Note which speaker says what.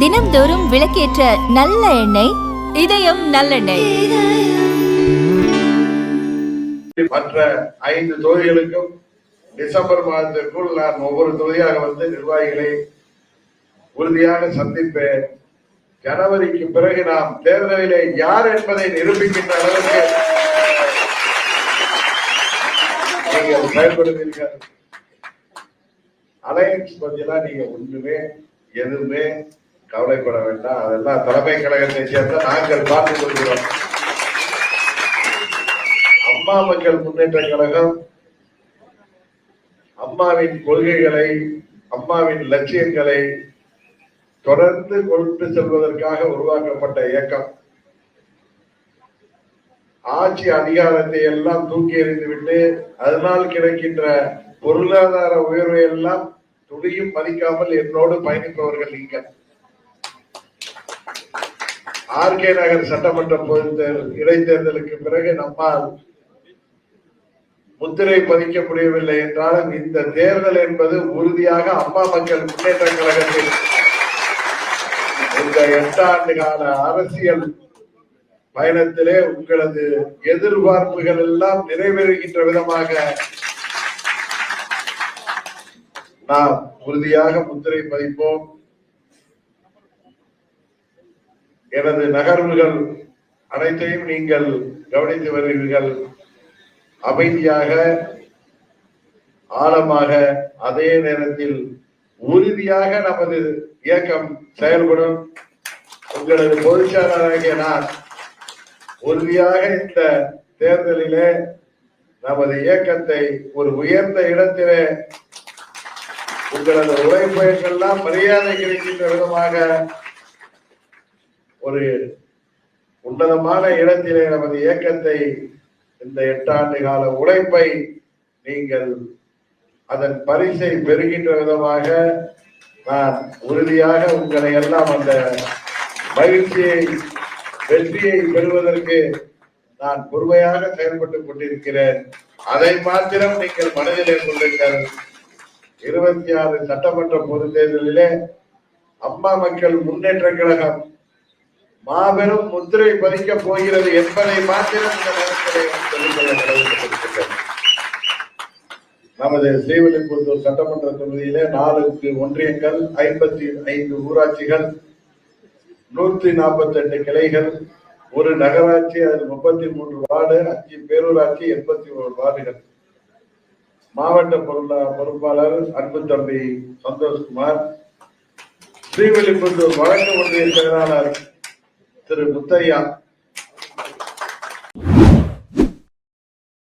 Speaker 1: தினம்தோறும் விளக்கேற்ற நல்ல எண்ணெய் இதயம் நல்லெண்ணெய்.
Speaker 2: மற்ற ஐந்து தொகுதிகளுக்கும் டிசம்பர் மாதத்திற்குள் நான் ஒவ்வொரு தொகுதியாக வந்து நிர்வாகிகளை உறுதியாக சந்திப்பேன். ஜனவரிக்கு பிறகு நாம் தேர்தலிலே யார் என்பதை நிரூபிக்கின்ற அளவுக்கு நீங்கள் செயல்படுவீர்கள் அலையன்ஸ் பத்திலாம் நீங்க ஒண்ணுமே எதுவுமே கவலைப்பட வேண்டாம். அதெல்லாம் தலைமை கழகத்தை சேர்ந்த நாங்கள் பார்த்துக் கொள்கிறோம். அம்மா மக்கள் முன்னேற்ற கழகம் அம்மாவின் கொள்கைகளை அம்மாவின் லட்சியங்களை தொடர்ந்து கொண்டு செல்வதற்காக உருவாக்கப்பட்ட இயக்கம். ஆட்சி அதிகாரத்தை எல்லாம் தூக்கி எறிந்துவிட்டு அதனால் கிடைக்கின்ற பொருளாதார உயர்வை எல்லாம் துளியும் மதிக்காமல் என்னோடு பயணிப்பவர்கள் நீங்கள். ஆர்கே நகர் சட்டமன்ற பொது இடைத்தேர்தலுக்கு பிறகு நம்மால் முத்திரை பதிக்க முடியவில்லை என்றாலும் இந்த தேர்தல் என்பது உறுதியாக அம்மா மக்கள் முன்னேற்ற கழகத்தில் இந்த எட்டாண்டு கால அரசியல் பயணத்திலே உங்களது எதிர்பார்ப்புகள் எல்லாம் நிறைவேறுகின்ற விதமாக நாம் உறுதியாக முத்திரை பதிப்போம். எனது நகர்வுகள் அனைத்தையும் நீங்கள் கவனித்து வருவீர்கள். அமைதியாக ஆழமாக அதே நேரத்தில் உறுதியாக நமது இயக்கம் செயல்படும். உங்களது பொதுச்சாளராகிய நான் உறுதியாக இந்த தேர்தலிலே நமது இயக்கத்தை ஒரு உயர்ந்த இடத்திலே உங்களது உழைப்புக்கெல்லாம் மரியாதை கிடைக்கின்ற விதமாக ஒரு உன்னதமான இடத்திலே நமது இயக்கத்தை இந்த எட்டாண்டு கால உழைப்பை நீங்கள் அதன் பரிசை பெறுகின்ற விதமாக நான் உறுதியாக உங்களை எல்லாம் அந்த மகிழ்ச்சியை வெற்றியை பெறுவதற்கு நான் பொறுமையாக செயல்பட்டுக் கொண்டிருக்கிறேன். அதை மாத்திரம் நீங்கள் மனதிலே கொள்ளுங்கள். இருபத்தி ஆறு சட்டமன்ற பொது தேர்தலிலே அம்மா மக்கள் முன்னேற்ற கழகம் மாபெரும் முத்திரை பதிக்க போகிறது என்பதை மாத்திரம் இந்த நேரத்திலே நான் நமது ஸ்ரீவில்லிபுத்தூர் சட்டமன்ற தொகுதியிலே நாலுக்கு ஒன்றியங்கள் ஐம்பத்தி ஐந்து ஊராட்சிகள் நூத்தி நாற்பத்தி எட்டு கிளைகள் ஒரு நகராட்சி அதில் முப்பத்தி மூன்று வார்டு அஞ்சு பேரூராட்சி எண்பத்தி ஒரு வார்டுகள். மாவட்ட பொருளா பொறுப்பாளர் அன்பு தம்பி சந்தோஷ்குமார் ஸ்ரீவில்லிபுத்தூர் வழக்கு ஒன்றிய செயலாளர் திரு முத்தையா